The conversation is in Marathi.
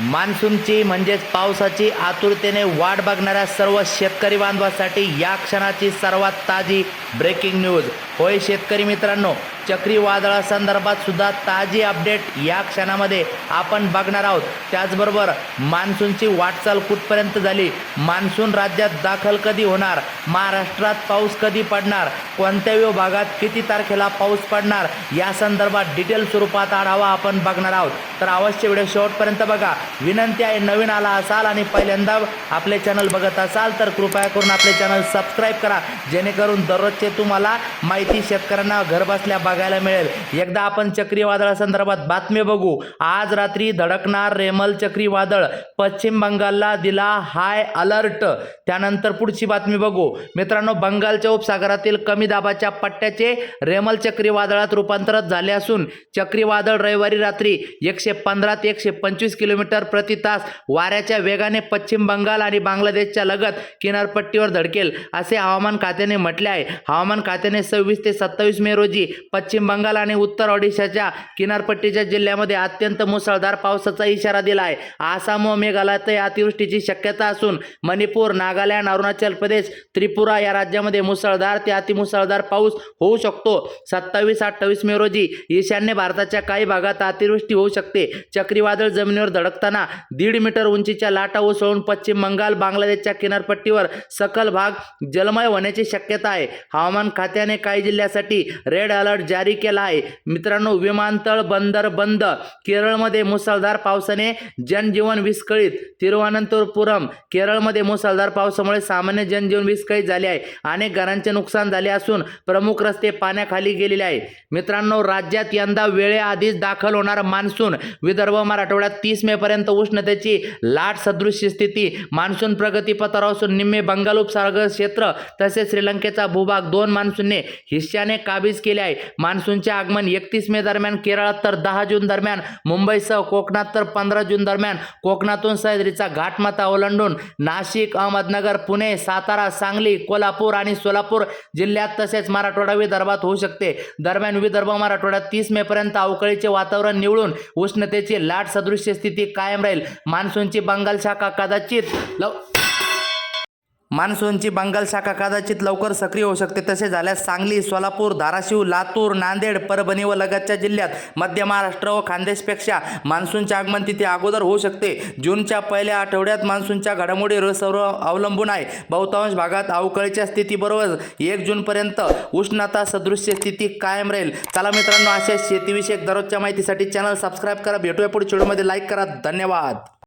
मान्सूनची म्हणजेच पावसाची आतुरतेने वाट बघणाऱ्या सर्व शेतकरी बांधवासाठी या क्षणाची सर्वात ताजी ब्रेकिंग न्यूज होय शेतकरी मित्रांनो चक्रीवादळासंदर्भात सुद्धा ताजी अपडेट या क्षणामध्ये आपण बघणार आहोत. त्याचबरोबर मान्सूनची वाटचाल कुठपर्यंत झाली? मान्सून राज्यात दाखल कधी होणार? महाराष्ट्रात पाऊस कधी पडणार? कोणत्या विभागात किती तारखेला पाऊस पडणार? या संदर्भात डिटेल स्वरूपात आढावा आपण बघणार आहोत. तर अवश्य व्हिडिओ शेवटपर्यंत बघा. विनंती आहे नवीन आला असाल आणि पहिल्यांदा आपले चॅनल बघत असाल तर कृपया करून आपले चॅनल सबस्क्राईब करा. जेणेकरून दररोजचे तुम्हाला माहिती शेतकऱ्यांना घरबसल्या बघायला मिळेल. एकदा आपण चक्रीवादळासंदर्भात बातमी बघू. आज रात्री धडकणार रेमल चक्रीवादळ. पश्चिम बंगालला दिला हाय अलर्ट. त्यानंतर पुढची बातमी बघू. मित्रांनो बंगालच्या उपसागरातील कमी दाबाच्या पट्ट्याचे रेमल चक्रीवादळात रूपांतरित झाले असून चक्रीवादळ रविवारी रात्री एकशे पंधरा ते एकशे पंचवीस किलोमीटर प्रति तास वाऱ्याच्या वेगाने पश्चिम बंगाल आणि बांगलादेशच्या लगत किनारपट्टीवर धडकेल असे हवामान खात्याने म्हटले आहे. हवामान खात्याने सव्वीस ते सत्तावीस मे रोजी पश्चिम बंगाल आणि उत्तर ओडिशाच्या किनारपट्टीच्या जिल्ह्यामध्ये अत्यंत मुसळधार पावसाचा इशारा दिला आहे आसाम व मेघालयातही अतिवृष्टीची शक्यता असून मणिपूर नागालँड अरुणाचल प्रदेश त्रिपुरा या राज्यामध्ये मुसळधार ते अतिमुसळधार पाऊस होऊ शकतो. सत्तावीस अठ्ठावीस मे रोजी ईशान्य भारताच्या काही भागात अतिवृष्टी होऊ शकते. चक्रीवादळ जमिनीवर धडकताना दीड मीटर उंचीच्या लाटा उसळून पश्चिम बंगाल बांगलादेशच्या किनारपट्टीवर सकल भाग जलमय होण्याची शक्यता आहे. हवामान खात्याने काही जिल्ह्यासाठी रेड अलर्ट जारी केला आहे. मित्रांनो विमानतळ बंदर बंद. केरळमध्ये मुसळधार पावसाने जनजीवन विस्कळीत. तिरुवनंतपुरम केरळमध्ये मुसळधार पावसामुळे सामान्य जनजीवन विस्कळीत झाले आहे. अनेक घरांचे नुकसान झाले असून प्रमुख रस्ते पाण्याखाली गेलेले आहे मित्रांनो राज्यात यंदा वेळेआधीच दाखल होणार मान्सून. विदर्भ मराठवाड्यात तीस मे पर्यंत उष्णतेची लाट सदृश स्थिती. मान्सून प्रगतीपथावर असून निम्मे बंगाल उपसागर क्षेत्र तसेच श्रीलंकेचा भूभाग दोन मान्सूनने हिश्श्याने काबीज केले आहे. मान्सूनचे आगमन एकतीस मे दरम्यान केरळात तर दहा जून दरम्यान मुंबईसह कोकणात तर पंधरा जून दरम्यान. कोकणातून सह्याद्रीचा घाटमाथा ओलांडून नाशिक अहमदनगर पुणे सातारा सांगली कोल्हापूर आणि सोलापूर जिल्ह्यात तसेच मराठवाडा विदर्भात होऊ शकते. दरम्यान विदर्भ मराठवाड्यात तीस मे पर्यंत अवकाळीचे वातावरण निवळून उष्णतेची लाट सदृश्य स्थिती कायम राहील. मान्सूनची बंगाल शाखा कदाचित लव मान्सूनची बंगाल शाखा कदाचित लवकर सक्रिय होऊ शकते. तसे झाल्यास सांगली सोलापूर धाराशिव लातूर नांदेड परभणी व लगतच्या जिल्ह्यात मध्य महाराष्ट्र व खानदेशपेक्षा मान्सूनचे आगमन तिथे अगोदर होऊ शकते. जूनच्या पहिल्या आठवड्यात मान्सूनच्या घडामोडी सर्व अवलंबून आहे. बहुतांश भागात अवकाळीच्या स्थितीबरोबर एक जूनपर्यंत उष्णता सदृश्य स्थिती कायम राहील. चला मित्रांनो अशा शेतीविषयक दररोजच्या माहितीसाठी चॅनल सबस्क्राईब करा. भेटूया पुढे व्हिडिओमध्ये. लाईक करा. धन्यवाद.